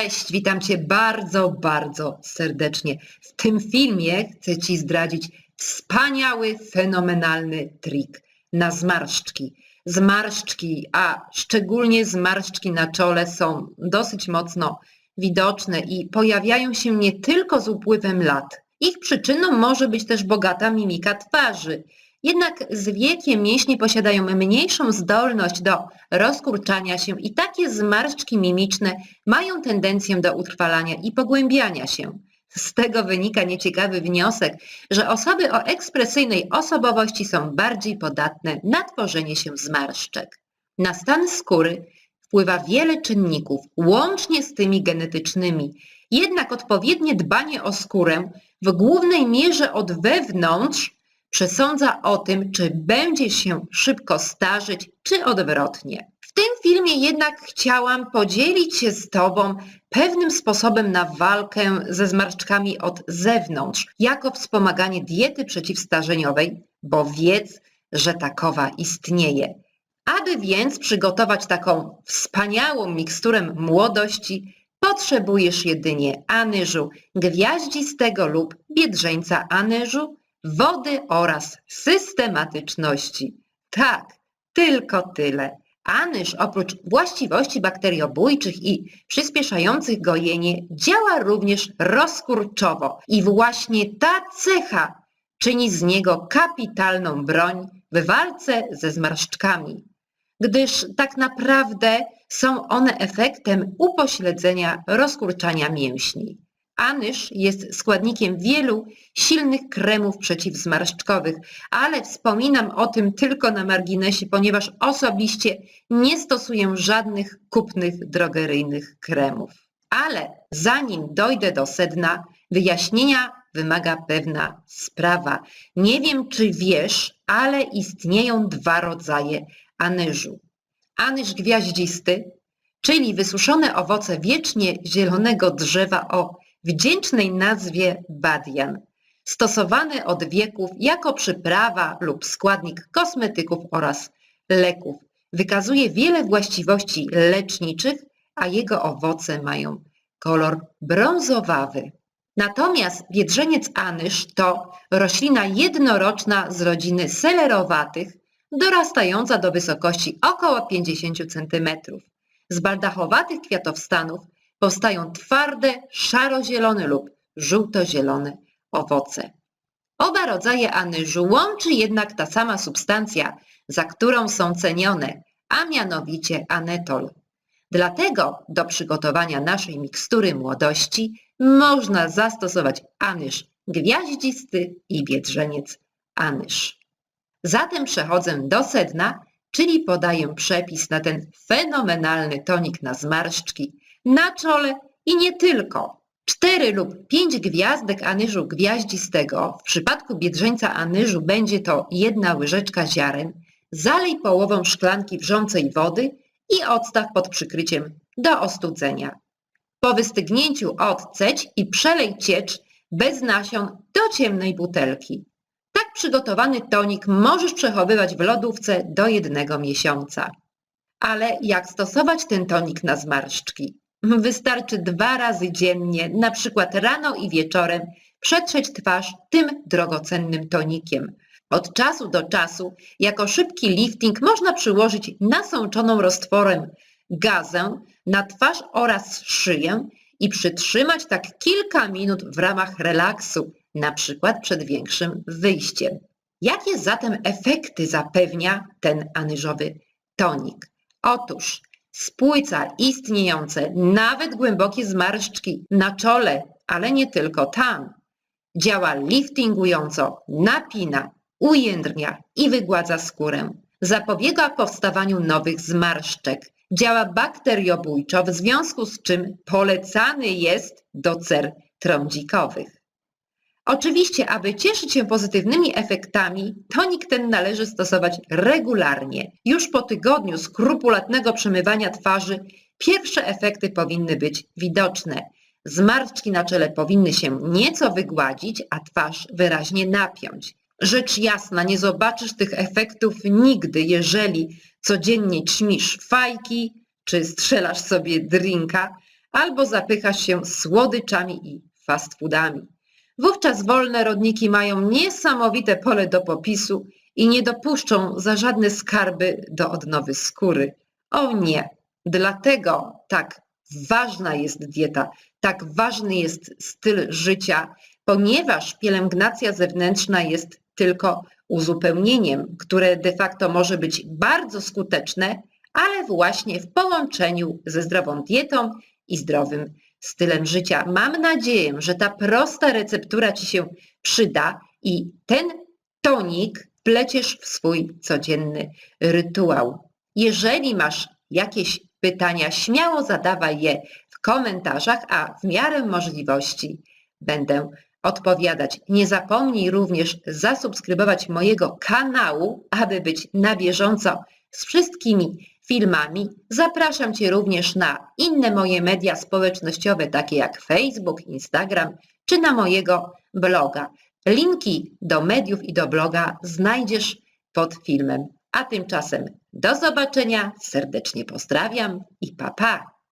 Cześć, witam Cię bardzo, bardzo serdecznie. W tym filmie chcę Ci zdradzić wspaniały, fenomenalny trik na zmarszczki. Zmarszczki, a szczególnie zmarszczki na czole są dosyć mocno widoczne i pojawiają się nie tylko z upływem lat. Ich przyczyną może być też bogata mimika twarzy. Jednak z wiekiem mięśnie posiadają mniejszą zdolność do rozkurczania się i takie zmarszczki mimiczne mają tendencję do utrwalania i pogłębiania się. Z tego wynika nieciekawy wniosek, że osoby o ekspresyjnej osobowości są bardziej podatne na tworzenie się zmarszczek. Na stan skóry wpływa wiele czynników, łącznie z tymi genetycznymi. Jednak odpowiednie dbanie o skórę w głównej mierze od wewnątrz przesądza o tym, czy będzie się szybko starzeć, czy odwrotnie. W tym filmie jednak chciałam podzielić się z Tobą pewnym sposobem na walkę ze zmarszczkami od zewnątrz, jako wspomaganie diety przeciwstarzeniowej, bo wiedz, że takowa istnieje. Aby więc przygotować taką wspaniałą miksturę młodości, potrzebujesz jedynie anyżu gwiaździstego lub biedrzeńca anyżu, wody oraz systematyczności. Tak, tylko tyle. Anyż oprócz właściwości bakteriobójczych i przyspieszających gojenie działa również rozkurczowo i właśnie ta cecha czyni z niego kapitalną broń w walce ze zmarszczkami, gdyż tak naprawdę są one efektem upośledzenia rozkurczania mięśni. Anyż jest składnikiem wielu silnych kremów przeciwzmarszczkowych, ale wspominam o tym tylko na marginesie, ponieważ osobiście nie stosuję żadnych kupnych drogeryjnych kremów. Ale zanim dojdę do sedna, wyjaśnienia wymaga pewna sprawa. Nie wiem, czy wiesz, ale istnieją dwa rodzaje anyżu. Anyż gwiaździsty, czyli wysuszone owoce wiecznie zielonego drzewa o wdzięcznej nazwie badian, stosowany od wieków jako przyprawa lub składnik kosmetyków oraz leków. Wykazuje wiele właściwości leczniczych, a jego owoce mają kolor brązowawy. Natomiast biedrzeniec anyż to roślina jednoroczna z rodziny selerowatych, dorastająca do wysokości około 50 cm. Z baldachowatych kwiatowstanów powstają twarde, szaro-zielone lub żółto-zielone owoce. Oba rodzaje anyżu łączy jednak ta sama substancja, za którą są cenione, a mianowicie anetol. Dlatego do przygotowania naszej mikstury młodości można zastosować anyż gwiaździsty i biedrzeniec anyż. Zatem przechodzę do sedna, czyli podaję przepis na ten fenomenalny tonik na zmarszczki, na czole i nie tylko. Cztery lub pięć gwiazdek anyżu gwiaździstego, w przypadku biedrzeńca anyżu będzie to jedna łyżeczka ziaren, zalej połową szklanki wrzącej wody i odstaw pod przykryciem do ostudzenia. Po wystygnięciu odceć i przelej ciecz bez nasion do ciemnej butelki. Tak przygotowany tonik możesz przechowywać w lodówce do jednego miesiąca. Ale jak stosować ten tonik na zmarszczki? Wystarczy dwa razy dziennie, na przykład rano i wieczorem, przetrzeć twarz tym drogocennym tonikiem. Od czasu do czasu, jako szybki lifting, można przyłożyć nasączoną roztworem gazę na twarz oraz szyję i przytrzymać tak kilka minut w ramach relaksu, na przykład przed większym wyjściem. Jakie zatem efekty zapewnia ten anyżowy tonik? Otóż spłyca istniejące, nawet głębokie zmarszczki na czole, ale nie tylko tam. Działa liftingująco, napina, ujędrnia i wygładza skórę. Zapobiega powstawaniu nowych zmarszczek. Działa bakteriobójczo, w związku z czym polecany jest do cer trądzikowych. Oczywiście, aby cieszyć się pozytywnymi efektami, tonik ten należy stosować regularnie. Już po tygodniu skrupulatnego przemywania twarzy pierwsze efekty powinny być widoczne. Zmarszczki na czele powinny się nieco wygładzić, a twarz wyraźnie napiąć. Rzecz jasna, nie zobaczysz tych efektów nigdy, jeżeli codziennie ćmisz fajki czy strzelasz sobie drinka, albo zapychasz się słodyczami i fast foodami. Wówczas wolne rodniki mają niesamowite pole do popisu i nie dopuszczą za żadne skarby do odnowy skóry. O nie, dlatego tak ważna jest dieta, tak ważny jest styl życia, ponieważ pielęgnacja zewnętrzna jest tylko uzupełnieniem, które de facto może być bardzo skuteczne, ale właśnie w połączeniu ze zdrową dietą i zdrowym stylem życia. Mam nadzieję, że ta prosta receptura Ci się przyda i ten tonik pleciesz w swój codzienny rytuał. Jeżeli masz jakieś pytania, śmiało zadawaj je w komentarzach, a w miarę możliwości będę odpowiadać. Nie zapomnij również zasubskrybować mojego kanału, aby być na bieżąco z wszystkimi filmami. Zapraszam Cię również na inne moje media społecznościowe, takie jak Facebook, Instagram, czy na mojego bloga. Linki do mediów i do bloga znajdziesz pod filmem. A tymczasem do zobaczenia, serdecznie pozdrawiam i pa pa!